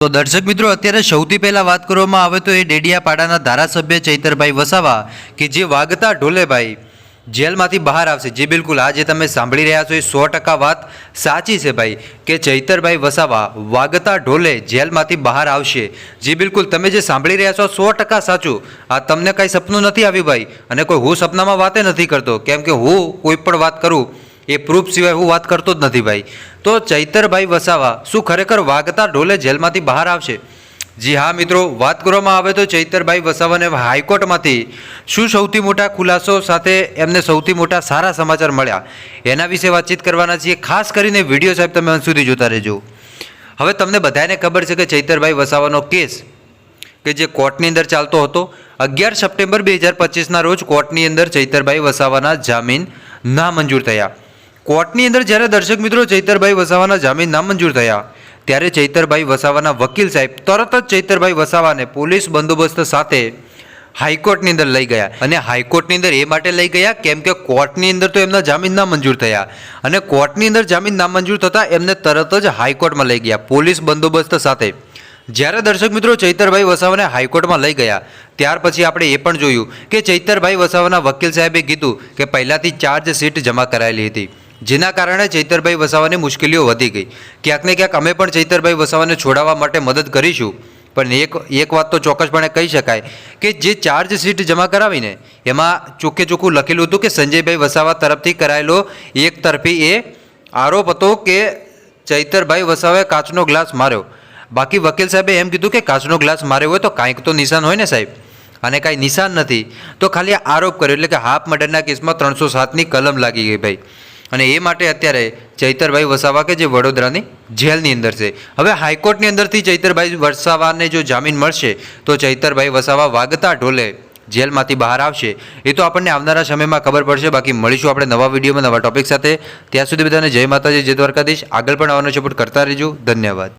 તો દર્શક મિત્રો, અત્યારે સૌથી પહેલાં વાત કરવામાં આવે તો એ ડેડિયાપાડાના ધારાસભ્ય ચૈતરભાઈ વસાવા કે જે વાગતા ઢોલેભાઈ જેલમાંથી બહાર આવશે. જે બિલકુલ આ જે તમે સાંભળી રહ્યા છો એ સો ટકા વાત સાચી છે ભાઈ કે ચૈતરભાઈ વસાવા વાગતા ઢોલે જેલમાંથી બહાર આવશે. જે બિલકુલ તમે જે સાંભળી રહ્યા છો સો ટકા સાચું. આ તમને કાંઈ સપનું નથી આવ્યું ભાઈ? અને કોઈ હું સપનામાં વાતે નથી કરતો. કેમ કે હું કોઈ પણ વાત કરું એ પ્રૂફ સિવાય હું વાત કરતો જ નથી ભાઈ. તો ચૈતરભાઈ વસાવા શું ખરેખર વાગતા ઢોલે જેલમાંથી બહાર આવશે? જી હા મિત્રો, વાત કરવામાં આવે તો ચૈતરભાઈ વસાવાને હાઈકોર્ટમાંથી શું સૌથી મોટા ખુલાસો સાથે એમને સૌથી મોટા સારા સમાચાર મળ્યા? એના વિશે વાતચીત કરવાના છીએ. ખાસ કરીને વીડિયો સાહેબ તમે અંત સુધી જોતા રહેજો. હવે તમને બધાને ખબર છે કે ચૈતરભાઈ વસાવાનો કેસ કે જે કોર્ટની અંદર ચાલતો હતો, અગિયાર સપ્ટેમ્બર બે હજાર પચીસના રોજ કોર્ટની અંદર ચૈતરભાઈ વસાવાના જામીન નામંજૂર થયા. કોર્ટની અંદર જ્યારે દર્શક મિત્રો ચૈતરભાઈ વસાવાના જામીન નામંજૂર થયા, ત્યારે ચૈતરભાઈ વસાવાના વકીલ સાહેબ તરત જ ચૈતરભાઈ વસાવાને પોલીસ બંદોબસ્ત સાથે હાઈકોર્ટની અંદર લઈ ગયા. અને હાઈકોર્ટની અંદર એ માટે લઈ ગયા કેમ કે કોર્ટની અંદર તો એમના જામીન નામંજૂર થયા. અને કોર્ટની અંદર જામીન નામંજૂર થતાં એમને તરત જ હાઈકોર્ટમાં લઈ ગયા પોલીસ બંદોબસ્ત સાથે. જ્યારે દર્શક મિત્રો ચૈતરભાઈ વસાવાને હાઈકોર્ટમાં લઈ ગયા, ત્યાર પછી આપણે એ પણ જોયું કે ચૈતરભાઈ વસાવાના વકીલ સાહેબે કીધું કે પહેલાંથી ચાર્જ શીટ જમા કરાયેલી હતી. જેના કારણે ચૈતરભાઈ વસાવાની મુશ્કેલીઓ વધી ગઈ. ક્યાંક ને ક્યાંક અમે પણ ચૈતરભાઈ વસાવાને છોડાવવા માટે મદદ કરીશું. પણ એક એક વાત તો ચોક્કસપણે કહી શકાય કે જે ચાર્જ શીટ જમા કરાવીને એમાં ચોખ્ખે ચોખ્ખું લખેલું હતું કે સંજયભાઈ વસાવા તરફથી કરાયેલો એક તરફી એ આરોપ હતો કે ચૈતરભાઈ વસાવાએ કાચનો ગ્લાસ માર્યો. બાકી વકીલ સાહેબે એમ કીધું કે કાચનો ગ્લાસ માર્યો હોય તો કાંઈક તો નિશાન હોય ને સાહેબ? અને કાંઈ નિશાન નથી. તો ખાલી આરોપ કર્યો એટલે કે હાફ મર્ડરના કેસમાં ત્રણસો સાતની કલમ લાગી ગઈ ભાઈ. અને એ માટે અત્યારે ચૈતરભાઈ વસાવા કે જે વડોદરાની જેલની અંદર છે. હવે હાઈકોર્ટની અંદરથી ચૈતરભાઈ વસાવાને જો જામીન મળશે, તો ચૈતરભાઈ વસાવા વાગતા ઢોલે જેલમાંથી બહાર આવશે. એ તો આપણને આવનારા સમયમાં ખબર પડશે. બાકી મળીશું આપણે નવા વિડીયોમાં નવા ટોપિક સાથે. ત્યાં સુધી બધાને જય માતાજી, જય દ્વારકાધીશ. આગળ પણ આવવાનો સપોર્ટ કરતા રહેજો. ધન્યવાદ.